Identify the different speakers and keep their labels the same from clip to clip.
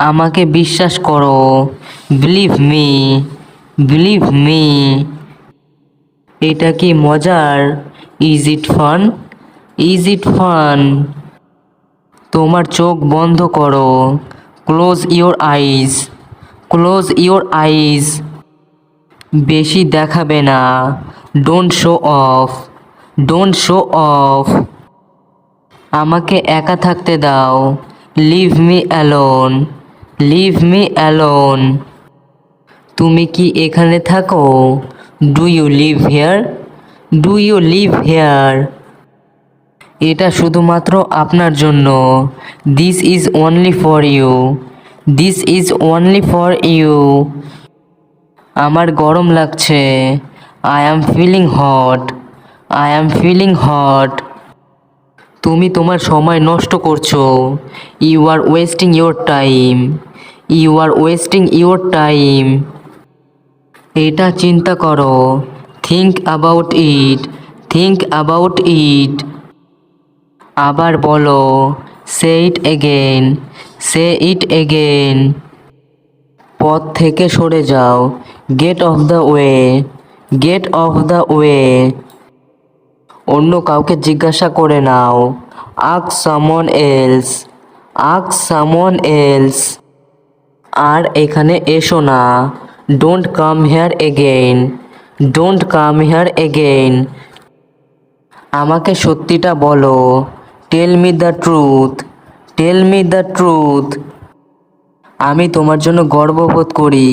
Speaker 1: আমাকে বিশ্বাস করো। বিলিভ মি বিলিভ মি এটা কি মজার? Is it fun is it fun তোমার চোখ বন্ধ করো। Close your eyes close your eyes বেশি দেখাবে না। Don't show off don't show off আমাকে একা থাকতে দাও। Leave me alone leave me alone তুমি কি এখানে থাকো? Do you live here do you live here এটা শুধুমাত্র আপনার জন্য। This is only for you this is only for you আমার গরম লাগছে। I am feeling hot I am feeling hot তুমি তোমার সময় নষ্ট করছ। You are wasting your time you are wasting your time এটা চিন্তা করো। Think about it think about it আবার বলো সে it again say it again পথ থেকে সরে যাও। Get off the way get off the way অন্য কাউকে জিজ্ঞাসা করে নাও। আক সামন এলস আক সামন এলস আর এখানে এসো না। Don't come here again don't come here again আমাকে সত্যিটা বলো। Tell me the truth tell me the truth আমি তোমার জন্য গর্ববোধ করি।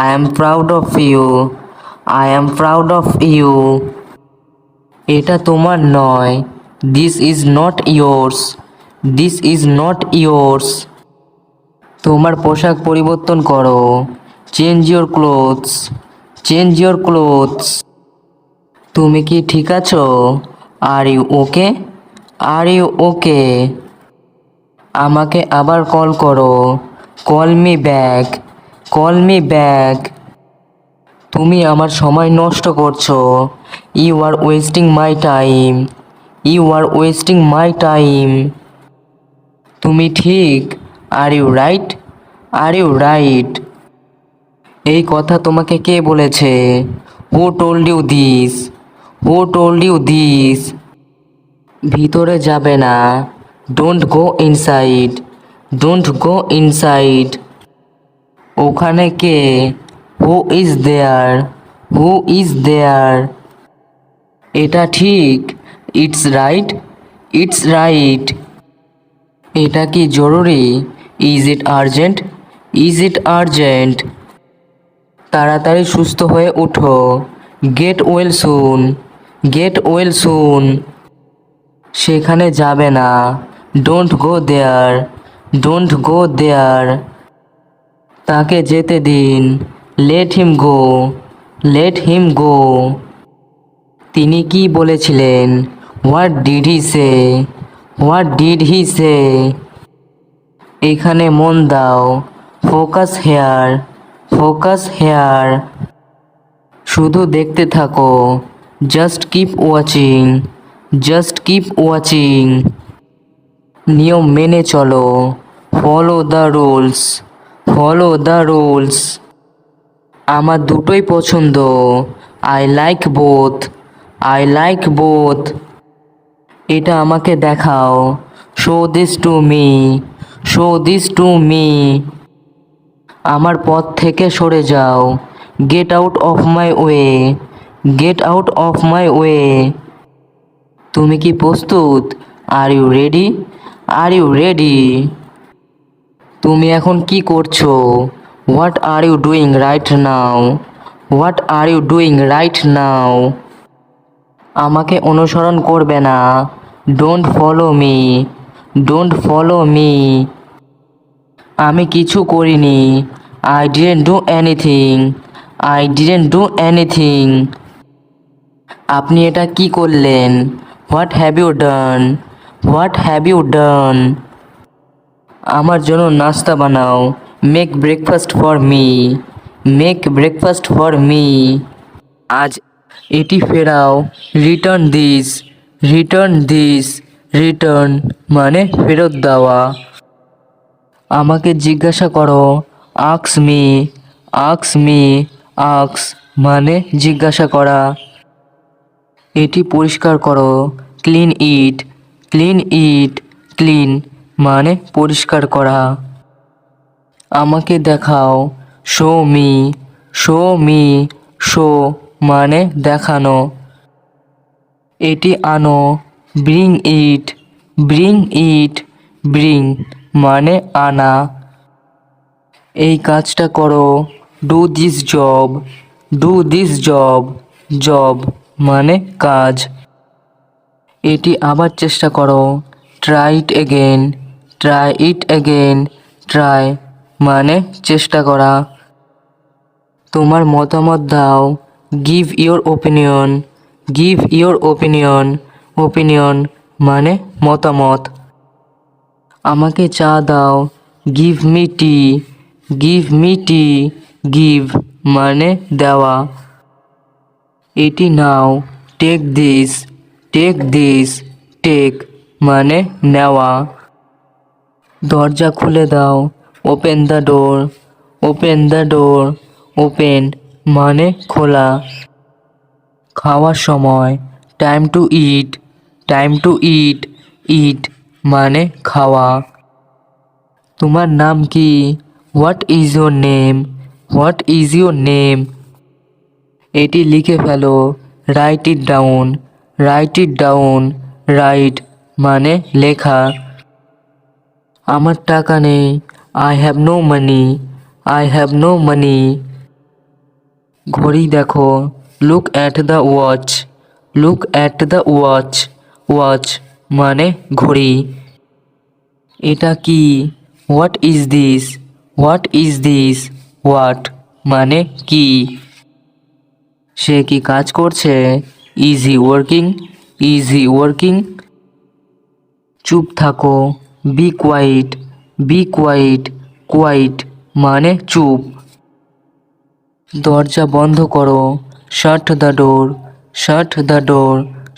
Speaker 1: I am proud of you I am proud of you এটা তোমার নয়। This is not yours this is not yours তোমার পোশাক পরিবর্তন করো। Change your clothes change your clothes তুমি কি ঠিক আছো? Are you okay are you okay আমাকে আবার কল করো। Call me back call me back তুমি আমার সময় নষ্ট করছ। You are wasting my time you are wasting my time তুমি ঠিক? Are you right are you right এই কথা তোমাকে কে বলেছে? Who told you this who told you this ভিতরে যাবে না। Don't go inside don't go inside ওখানে কে? Who is there who is there এটা ঠিক। ইটস রাইট ইটস রাইট এটা কি জরুরি? Is it urgent is it urgent তাড়াতাড়ি সুস্থ হয়ে উঠো। Get well soon get well soon সেখানে যাবে না। Don't go there don't go দেয়ার তাকে যেতে দিন। Let him go let him গো তিনি কি বলেছিলেন? What did he say what did he say এখানে মন দাও। ফোকাস হেয়ার ফোকাস হেয়ার শুধু দেখতে থাকো। Just keep watching just keep watching নিয়ম মেনে চলো। Follow the rules follow the rules আমার দুটোই পছন্দ। I like both I like both এটা আমাকে দেখাও। Show this to me show this to me আমার পথ থেকে সরে যাও। Get out of my way get out of my way তুমি কি প্রস্তুত? Are you ready are you ready তুমি এখন কি করছ? What are you doing right now what are you doing right now আমাকে অনুসরণ করবে না। Don't follow me don't follow me আমি কিছু করিনি। I didn't do anything I didn't do anything আপনি এটা কি করলেন? What have you done what have you done আমার জন্য নাস্তা বানাও। Make breakfast for me make breakfast for me আজ এটি ফেরাও। Return this return this return মানে ফেরত দেওয়া। আমাকে জিজ্ঞাসা করো, আক্স মি আক্স মি, আক্স মানে জিজ্ঞাসা করা। এটি পরিষ্কার করো, clean it clean it, clean মানে পরিষ্কার করা। আমাকে দেখাও, show me show me, show মানে দেখানো। এটি আনো, bring it bring it, bring মানে আনা। এই কাজটা করো। Do this job do this job job মানে কাজ। এটি আবার চেষ্টা করো। Try it again try it again try মানে চেষ্টা করা। তোমার মতামত দাও। Give your opinion give your opinion opinion মানে মতামত। আমাকে চা দাও। Give me tea give me tea give মানে দেওয়া। এটি নাও। Take this take this take মানে নেওয়া। দরজা খুলে দাও। Open the door open the door open মানে খোলা। খাওয়ার সময়। Time to eat time to eat eat মানে খাওয়া। তোমার নাম কি? What is your name what is your name এটি লিখে ফেলো। Write it down write it down write মানে লেখা। আমার টাকা নেই। I have no money I have no money ঘড়ি দেখো। Look at the watch look at the watch watch মানে ঘড়ি। এটা কি? What is this what is this what মানে কি? সে কি কাজ করছে? ইজি ওয়ার্কিং ইজি ওয়ার্কিং চুপ থাকো। Be quiet be quiet quiet মানে চুপ। দরজা বন্ধ করো। Shut the door shut the door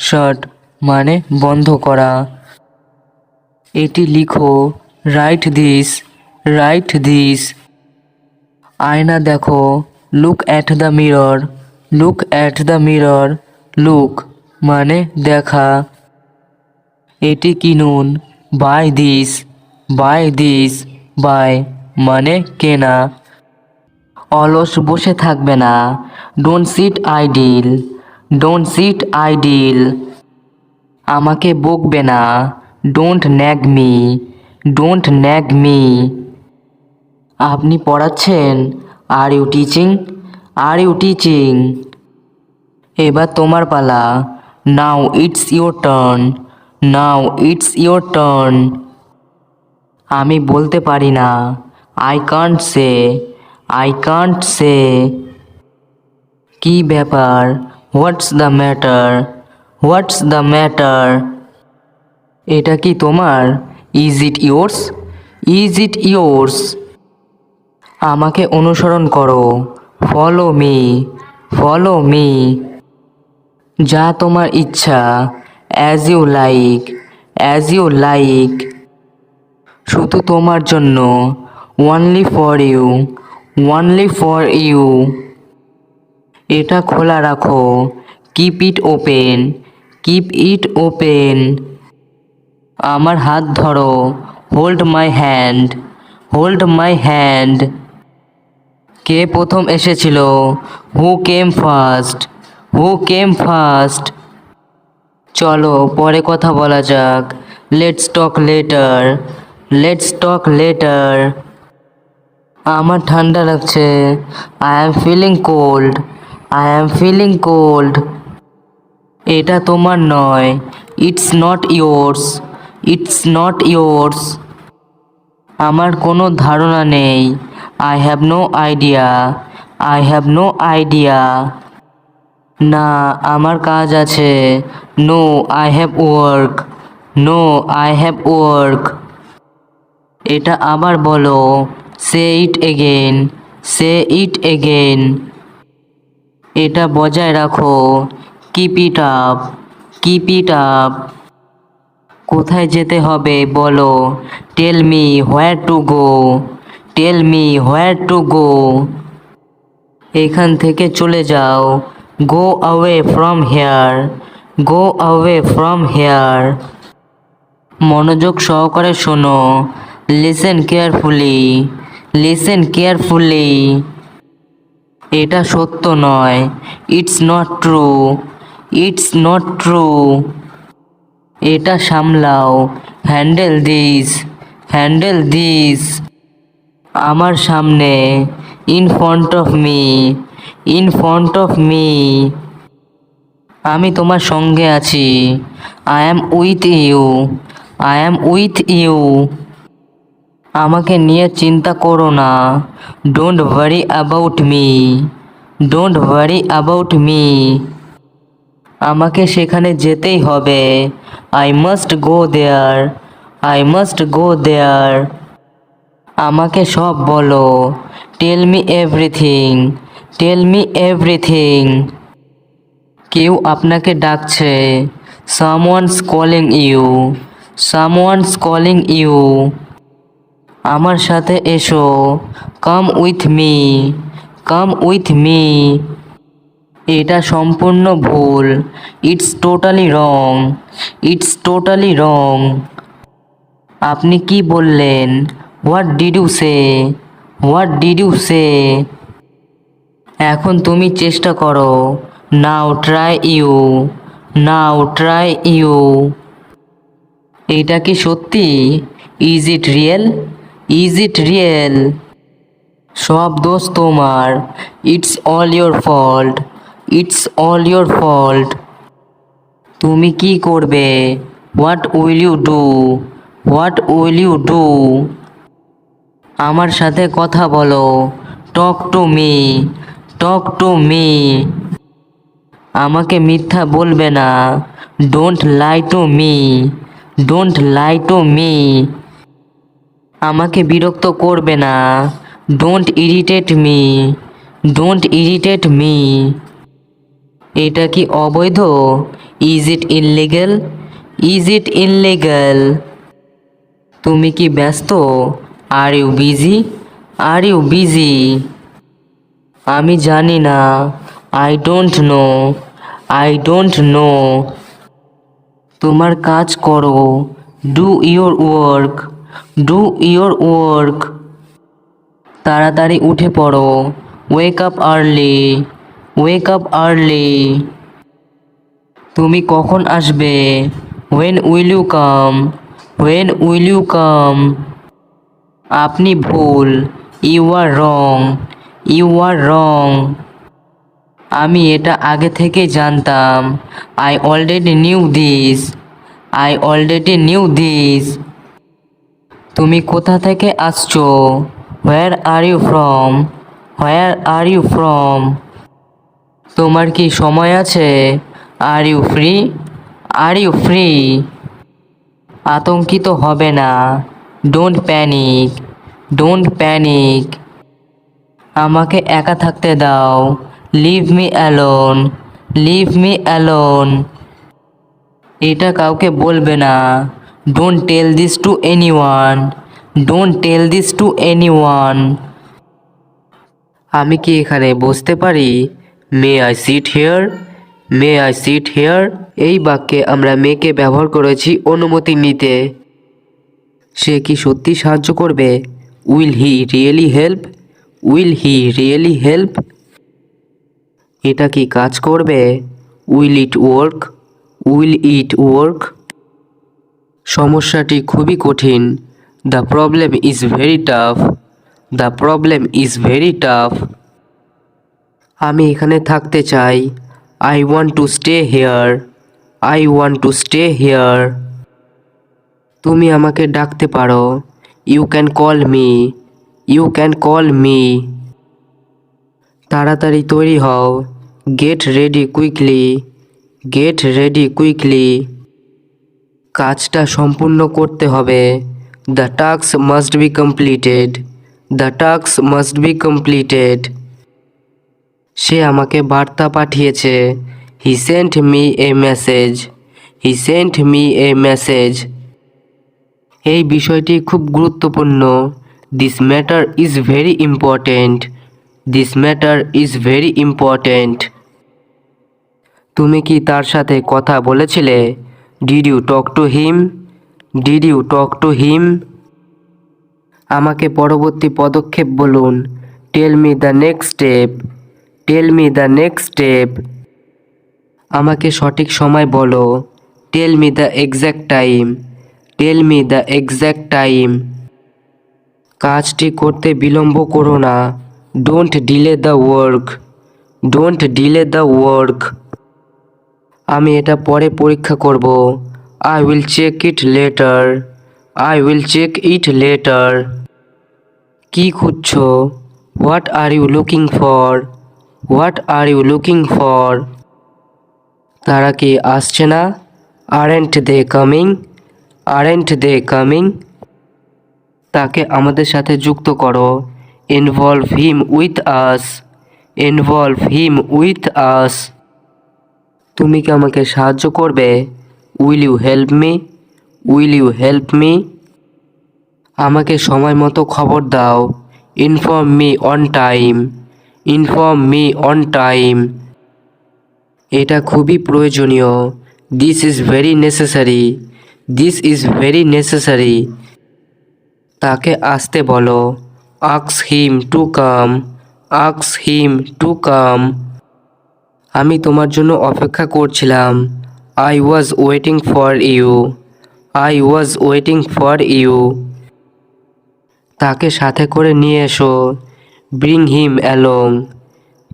Speaker 1: shut মানে বন্ধ করা। এটি লিখো রাইট দিস রাইট দিস আয়না দেখো look at the mirror look at the mirror look মানে দেখা। এটি কিনুন buy this buy this buy মানে কেনা। অলস বসে থাকবে না। Don't sit idle don't sit idle আমাকে বকবে না। Don't nag me don't nag me আপনি পড়াচ্ছেন? Are you teaching are you teaching এবার তোমার পালা। Now it's your turn now it's your turn আমি বলতে পারি না। I can't say I can't say কি ব্যাপার? What's the matter what's the matter এটা কি তোমার? Is it yours is it yours আমাকে অনুসরণ করো। ফলো মি ফলো মি যা তোমার ইচ্ছা। As you like as you like শুধু তোমার জন্য। Only for you only for you এটা খোলা রাখো। Keep it open keep it open আমার হাত ধরো। Hold my hand hold my hand কে প্রথম এসেছিল? হু কেম ফার্স্ট হু কেম ফার্স্ট চলো, পরে কথা বলা যাক। Let's talk later let's talk later আমার ঠান্ডা লাগছে। I am feeling cold I am feeling cold এটা তোমার নয়। It's not yours it's not yours আমার কোনো ধারণা নেই। I have no idea I have no idea না, আমার কাজ আছে। No I have work no I have work এটা আবার বলো। সে it again say it again এটা বজায় রাখো। Keep it up keep it up কোথায় যেতে হবে বলো? Tell me where to go tell me where to go এখান থেকে চলে যাও। Go away from here go away from here মনোযোগ সহকারে শোনো। লিসেন কেয়ারফুলি লিসেন কেয়ারফুলি এটা সত্য নয়। It's not true it's not true এটা সামলাও। হ্যান্ডেল দিস হ্যান্ডেল দিস আমার সামনে। In front of me in front of me আমি তোমার সঙ্গে আছি। I am with you I am with you আমাকে নিয়ে চিন্তা করো না। Don't worry about me don't worry about me আমাকে সেখানে যেতেই হবে। I must go there I must go there আমাকে সব বলো। Tell me everything tell me everything কেউ আপনাকে ডাকছে। Some someone's calling you some someone's calling you আমার সাথে এসো। Come with me come with me এটা সম্পূর্ণ ভুল। It's totally wrong it's totally wrong আপনি কি বললেন? What did you say what did you say এখন তুমি চেষ্টা করো। Now try you now try you এটা কি সত্যি? Is it real is it real সব দোষ তোমার। It's all your fault it's all your fault তুমি কি করবে? What will you do what will you do আমার সাথে কথা বলো। Talk to me talk to me আমাকে মিথ্যা বলবে না। Don't lie to me don't lie to me আমাকে বিরক্ত করবে না। Don't irritate me don't irritate me এটা কি অবৈধ? Is it illegal is it illegal তুমি কি ব্যস্ত? Are you busy are you busy আমি জানি না। I don't know I don't know তোমার কাজ করো। Do your work do your work তাড়াতাড়ি উঠে পড়ো। Wake up early wake up early তুমি কখন আসবে? When will you come when will you come আপনি ভুল। ইউ আর রং ইউ আর রং আমি এটা আগে থেকে জানতাম। I already knew this I already knew this তুমি কোথা থেকে আসছো? Where are you from where are you from তোমার কি সময় আছে? Are you free are you free আতঙ্কিত হবে না। ডোন্ট প্যানিক ডোন্ট প্যানিক আমাকে একা থাকতে দাও। Leave me alone leave me alone এটা কাউকে বলবে না। Don't tell this to anyone don't tell this to anyone আমি কি এখানে বসতে পারি? May I sit here may I sit here এই বাক্যে আমরা মেকে ব্যবহার করেছি অনুমতি নিতে। সে কি সত্যি সাহায্য করবে? Will he really help will he really help এটা কি কাজ করবে? Will it work will it work সমস্যাটি খুবই কঠিন। The problem is very tough the problem is very tough আমি এখানে থাকতে চাই। I want to stay here I want to stay here তুমি আমাকে ডাকতে পারো। You can call me you can call me তাড়াতাড়ি তৈরি হও। Get ready quickly get ready quickly কাজটা সম্পূর্ণ করতে হবে। The task must be completed the task must be completed সে আমাকে বার্তা পাঠিয়েছে he sent me a message he sent me a message এই বিষয়টি খুব গুরুত্বপূর্ণ। This matter is very important this matter is very important তুমি কি তার সাথে কথা বলেছিলে? Did you talk to him did you talk to him আমাকে পরবর্তী পদক্ষেপ বলুন। Tell me the next step tell me the next step আমাকে সঠিক সময় বলো। Tell me the exact time tell me the exact time কাজটি করতে বিলম্ব করো না। Don't delay the work don't delay the work আমি এটা পরে পরীক্ষা করব। I will check it later I will check it later কি খুঁজছো? What are you looking for what are you looking for তারা কি আসছে না? Aren't they coming aren't they coming তাকে আমাদের সাথে যুক্ত করো। Involve him with us involve him with us তুমি কি আমাকে সাহায্য করবে? Will you help me will you help me আমাকে সময় মতো খবর দাও। Inform me on time inform me on time এটা খুবই প্রয়োজনীয়। This is very necessary this is very necessary তাকে আসতে বলো। আক্স him to come আক্স him to come আমি তোমার জন্য অপেক্ষা করছিলাম। I was waiting for you I was waiting for you তাকে সাথে করে নিয়ে এসো। Bring him along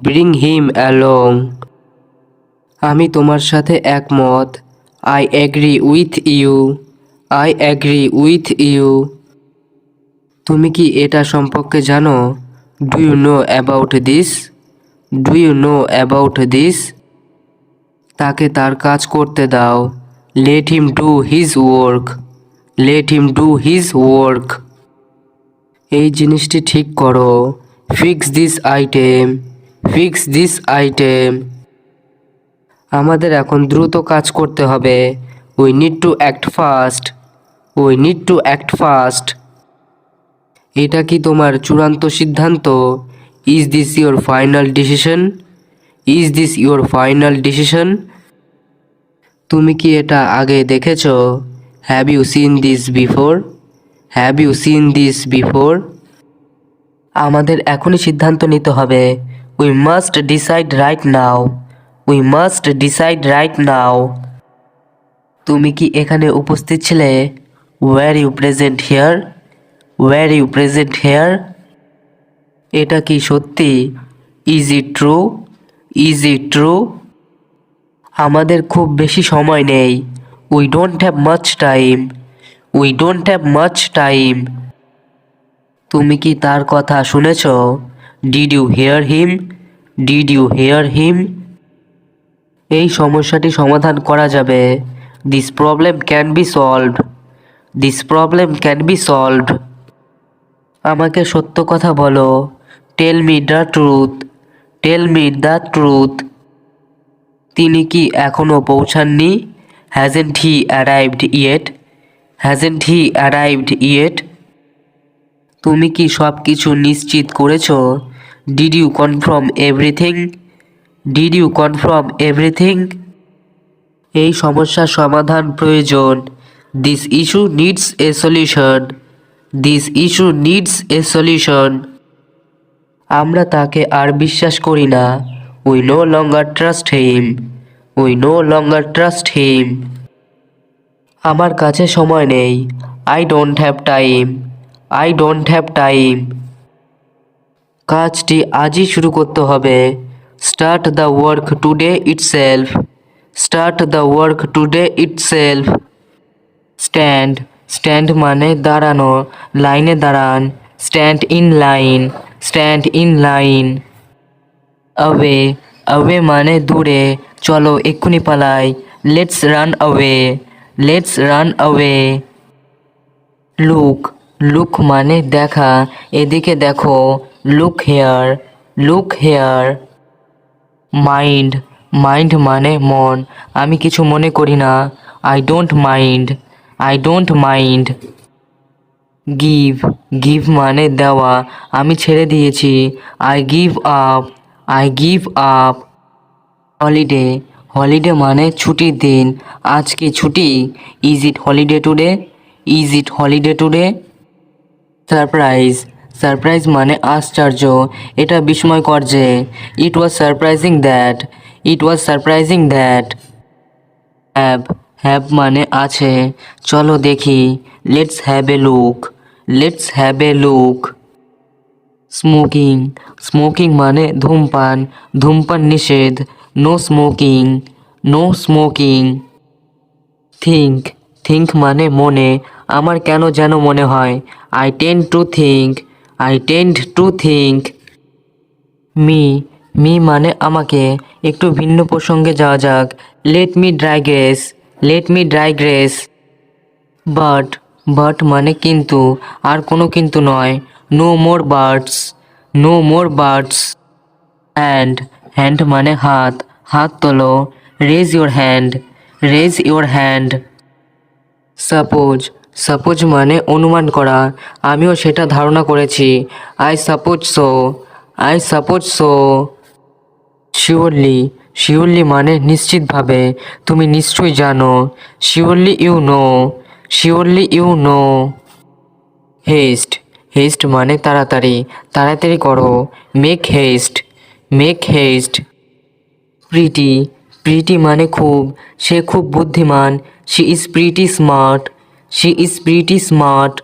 Speaker 1: bring him along আমি তোমার সাথে একমত। I agree with you I agree with you তুমি কি এটা সম্পর্কে জানো? Do you know about this do you know about this তাকে তার কাজ করতে দাও। Let him do his work let him do his work এই জিনিসটি ঠিক করো। Fix this item fix this item আমাদের এখন দ্রুত কাজ করতে হবে। We need to act fast we need to act fast এটা কি তোমার চূড়ান্ত সিদ্ধান্ত? Is this your final decision is this your final decision তুমি কি এটা আগে দেখেছ? Have you seen this before have you seen this before আমাদের এখনই সিদ্ধান্ত নিতে হবে। We must decide right now we must decide right now তুমি কি এখানে উপস্থিত ছিলে? Were you present here were you present here এটা কি সত্যি? Is it true is it true আমাদের খুব বেশি সময় নেই। We don't have much time we don't have much time তুমি কি তার কথা শুনেছ? Did you hear him did you hear him এই সমস্যাটি সমাধান করা যাবে। This problem can be solved this problem can be solved আমাকে সত্য কথা বলো। Tell me the truth tell me the truth তিনি কি এখনও পৌঁছাননি? Hasn't he arrived yet hasn't he arrived yet তুমি কি সব কিছু নিশ্চিত করেছ? Did you confirm everything did you confirm everything এই সমস্যার সমাধান প্রয়োজন। This issue needs a solution this issue needs a solution আমরা তাকে আর বিশ্বাস করি না। We no longer trust him we no longer trust him আমার কাছে সময় নেই। I don't have time I don't have time কাজটি আজই শুরু করতে হবে। Start the work today itself start the work today itself stand stand মানে দাঁড়ানো। লাইনে দাঁড়ান। Stand in line stand in line away away মানে দূরে। চলো এক্ষুনি পালাই। Let's run away let's run away look look মানে দেখা। এদিকে দেখো look here look here mind mind মানে মন। আমি কিছু মনে করি না। I don't mind I don't mind give give মানে দেওয়া। আমি ছেড়ে দিয়েছি। I give up I give up holiday holiday মানে ছুটির দিন। আজ কি ছুটি। Is it holiday today is it holiday today surprise. Surprise মানে আশ্চর্য। এটা বিস্ময়কর যে it was surprising that it was surprising that have have মানে আছে। চলো দেখি। Let's have a look let's have a look smoking smoking মানে ধূমপান। ধূমপান নিষেধ। No smoking no smoking think think মানে মনে। আমার কেন যেন মনে হয় I tend to think I tend to think me me মানে আমাকে একটু ভিন্ন প্রসঙ্গে যাওয়া যাক। Let me digress let me digress but but মানে কিন্তু, আর কোনো কিন্তু নয়। No more buts no more buts hand hand মানে হাত হাত তোলো। Raise your hand raise your hand suppose suppose মানে অনুমান করা। আমিও সেটা ধারণা করেছি। I suppose so. I suppose so. Surely. Surely মানে নিশ্চিতভাবে। তুমি নিশ্চয়ই জানো। Surely you know. Surely you know. Haste. Haste মানে তাড়াতাড়ি। তাড়াতাড়ি করো। Make haste. Make haste. Pretty. Pretty মানে খুব। সে খুব বুদ্ধিমান। She is pretty smart. She is pretty smart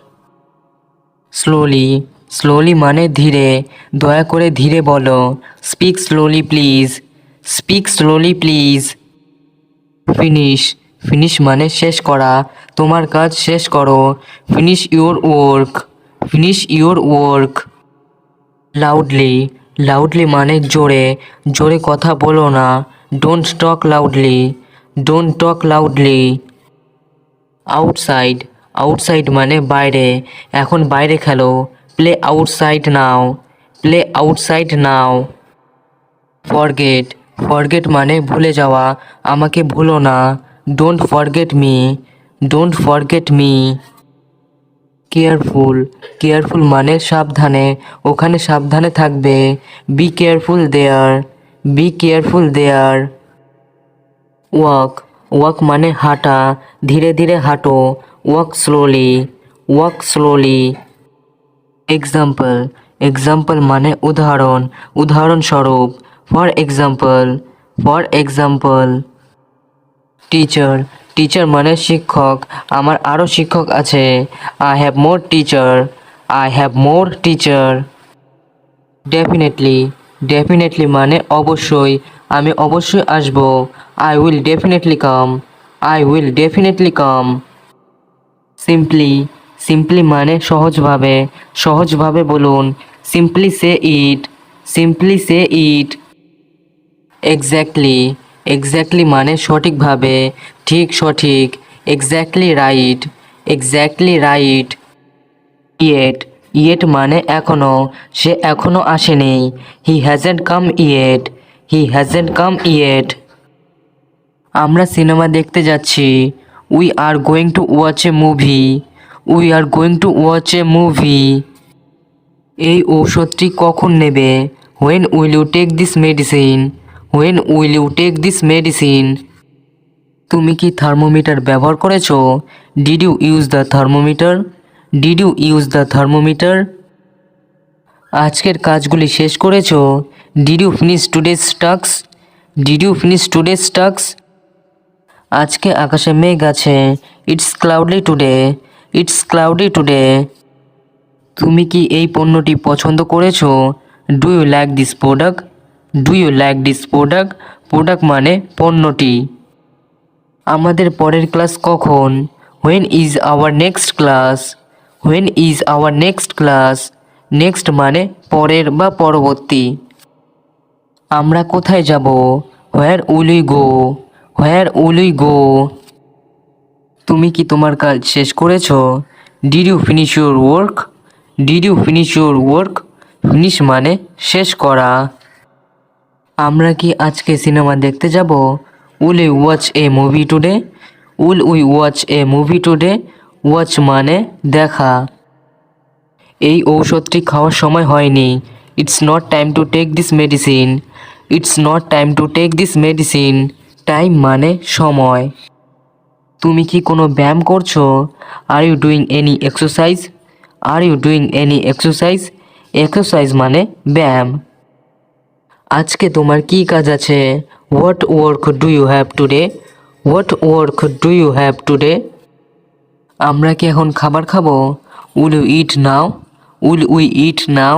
Speaker 1: slowly slowly মানে ধীরে, দয়া করে ধীরে বলো। Speak slowly please speak slowly please finish finish মানে শেষ করা। তোমার কাজ শেষ করো। Finish your work finish your work loudly loudly মানে জোরে। জোরে কথা বলো না। Don't talk loudly don't talk loudly outside outside মানে বাইরে। এখন বাইরে খেলো। Play outside now play outside now forget forget মানে ভুলে যাওয়া। আমাকে ভুলো না। Don't forget me don't forget me careful careful মানে সাবধানে। ওখানে সাবধানে থাকবে। Be careful there be careful there walk walk মানে হাঁটা, ধীরে ধীরে হাঁটো, walk slowly walk slowly example example মানে উদাহরণ, উদাহরণস্বরূপ for example for example teacher teacher মানে শিক্ষক, আমার আরও শিক্ষক আছে। I have more teacher I have more teacher definitely definitely মানে অবশ্যই, আমি অবশ্যই আসব। I will definitely come I will definitely come simply simply মানে সহজভাবে সহজভাবে বলুন simply say it simply say it exactly exactly মানে সঠিকভাবে, ঠিক সঠিক exactly right exactly right yet yet মানে এখনও, সে এখনও আসেনি he hasn't come yet he hasn't come yet আমরা সিনেমা দেখতে যাচ্ছি। We are going to watch a movie we are going to watch a movie এই ঔষধটি কখন নেবে? When will you take this medicine when will you take this medicine তুমি কি thermometer ব্যবহার করেছ? Did you use the thermometer did you use the thermometer আজকের কাজগুলি শেষ করেছ? Did you finish today's tasks did you finish today's tasks আজকে আকাশে মেঘ আছে। It's cloudy today it's cloudy today তুমি কি এই পণ্যটি পছন্দ করেছ? Do you like this product do you like this product product মানে পণ্যটি। আমাদের পরের ক্লাস কখন? When is our next class when is our next class next মানে পরের বা পরবর্তী। আমরা কোথায় যাব? Where will we go where will we go. তুমি কি তোমার কাজ শেষ করেছ? Did you finish your work did you finish your work finish মানে শেষ করা। আমরা কি আজকে সিনেমা দেখতে যাব? Will we watch a movie today will we watch a movie today watch মানে দেখা। এই ঔষধটি খাওয়ার সময় হয়নি। It's not time to take this medicine it's not time to take this medicine time মানে সময়। তুমি কি কোনো ব্যায়াম করছ? Are you doing any exercise are you doing any exercise exercise মানে ব্যায়াম। আজকে তোমার কি কাজ আছে? What work do you have today what work do you have today আমরা কি এখন খাবার খাব? Will you eat now will we eat now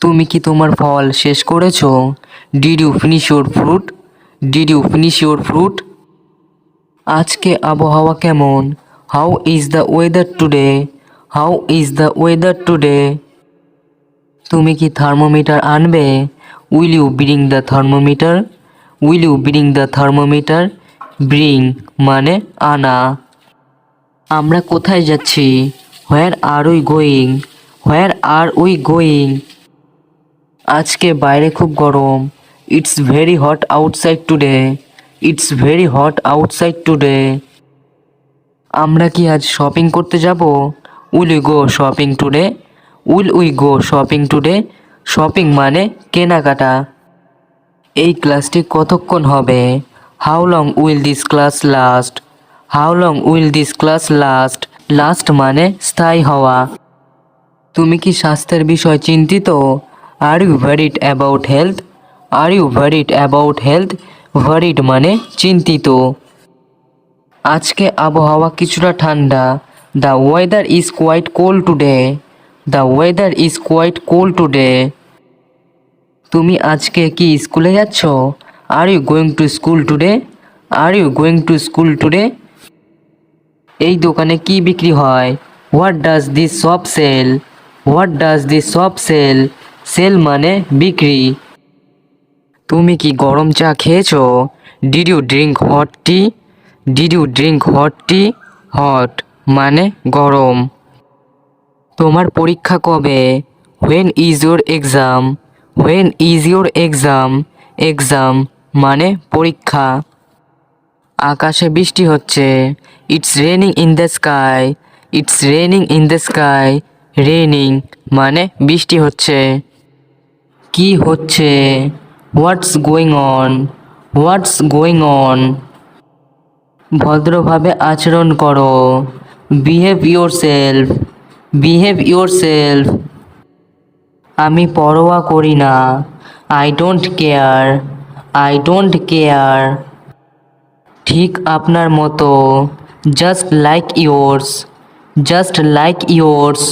Speaker 1: তুমি কি তোমার ফল শেষ করেছ? Did you finish your fruit did you finish your fruit আজকে আবহাওয়া কেমন? How is the weather today how is the weather today তুমি কি থার্মোমিটার আনবে? Will you bring the thermometer will you bring the thermometer bring মানে আনা। আমরা কোথায় যাচ্ছি? Where are we going where are we going আজকে বাইরে খুব গরম। It's very hot outside today it's very hot outside today আমরা কি আজ শপিং করতে যাব? Will we go shopping today will we go shopping today shopping মানে কেনাকাটা। এই ক্লাসটি কতক্ষণ হবে? How long will this class last how long will this class last last মানে স্থায়ী হওয়া। তুমি কি স্বাস্থ্যের বিষয় চিন্তিত? Are you worried about health are you worried about health worried মানে চিন্তিত। আজকে আবহাওয়া কিছুটা ঠান্ডা। The weather is quite cold today the weather is quite cold today তুমি আজকে কি স্কুলে যাচ্ছ? Are you going to school today are you going to school today এই দোকানে কি বিক্রি হয়? What does this shop sell what does this shop sell sell মানে বিক্রি। তুমি কি গরম চা খেয়েছো? Did you drink hot tea did you drink hot tea hot মানে গরম। তোমার পরীক্ষা কবে? When is your exam when is your exam exam মানে পরীক্ষা। আকাশে বৃষ্টি হচ্ছে। It's raining in the sky it's raining in the sky raining মানে বৃষ্টি হচ্ছে। কি হচ্ছে? What's going on what's going on ভদ্রভাবে আচরণ করো। Behave yourself behave yourself আমি পরোয়া করি না। I don't care I don't care ঠিক আপনার মতো। Just like yours just like yours